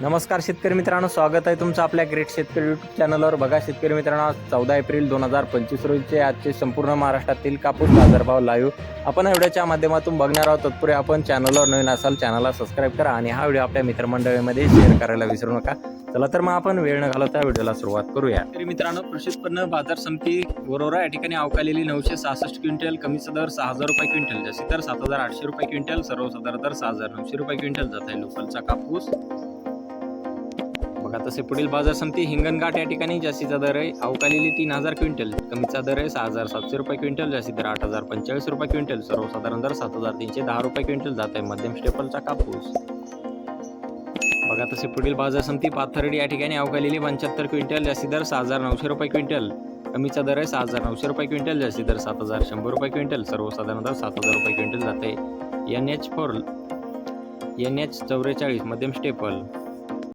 नमस्कार शेतकरी मित्रांनो स्वागत आहे तुमचं आपल्या ग्रेट शेतकरी यूट्यूब चॅनलवर बघा शेतकरी मित्रांनो चौदा एप्रिल दोन हजार पंचवीस रोजीचे आजचे संपूर्ण महाराष्ट्रातील कापूस बाजारभाव लाईव्ह आपण व्हिडिओच्या माध्यमातून बघणार आहोत. तत्पूर्वी आपण चॅनलवर नवीन असाल चॅनलला सबस्क्राईब करा आणि हा व्हिडिओ आपल्या मित्रमंडळीमध्ये शेअर करायला विसरू नका. चला तर मग आपण वेळ न घालवता व्हिडिओला सुरुवात करूया. तरी मित्रांनो कृषी उत्पन्न बाजार समिती वरोरा या ठिकाणी अवकालेली नऊशे सहासष्ट क्विंटल कमीचा दर सहा हजार रुपये क्विंटल जशी तर सात हजार आठशे रुपये क्विंटल सर्वसाधारण दर सहा हजार नऊशे रुपये क्विंटल जात आहे लोकलचा कापूस. बघा तसे पुढील बाजार समिती हिंगणघाट या ठिकाणी जास्तीचा दर आहे. अवकालेली तीन हजार क्विंटल कमीचा दर आहे सहा हजार सातशे रुपये क्विंटल जास्ती दर आठ हजार पंचेचाळीस रुपये क्विंटल. सर्वसाधारण दर सात हजार तीनशे दहा रुपये क्विंटल जात आहे मध्यम स्टेपलचा कापूस. बघा तसे पुढील बाजार समिती पाथर्डी या ठिकाणी अवकालेली पंच्याहत्तर क्विंटल जास्ती दर सहा हजार नऊशे रुपये क्विंटल. कमीचा दर आहे सहा हजार नऊशे रुपये क्विंटल जास्ती दर सात हजार शंभर रुपये क्विंटल. सर्वसाधारण दर सात हजार रुपये क्विंटल जाते N H four N H चौवेचाळीस मध्यम स्टेपल.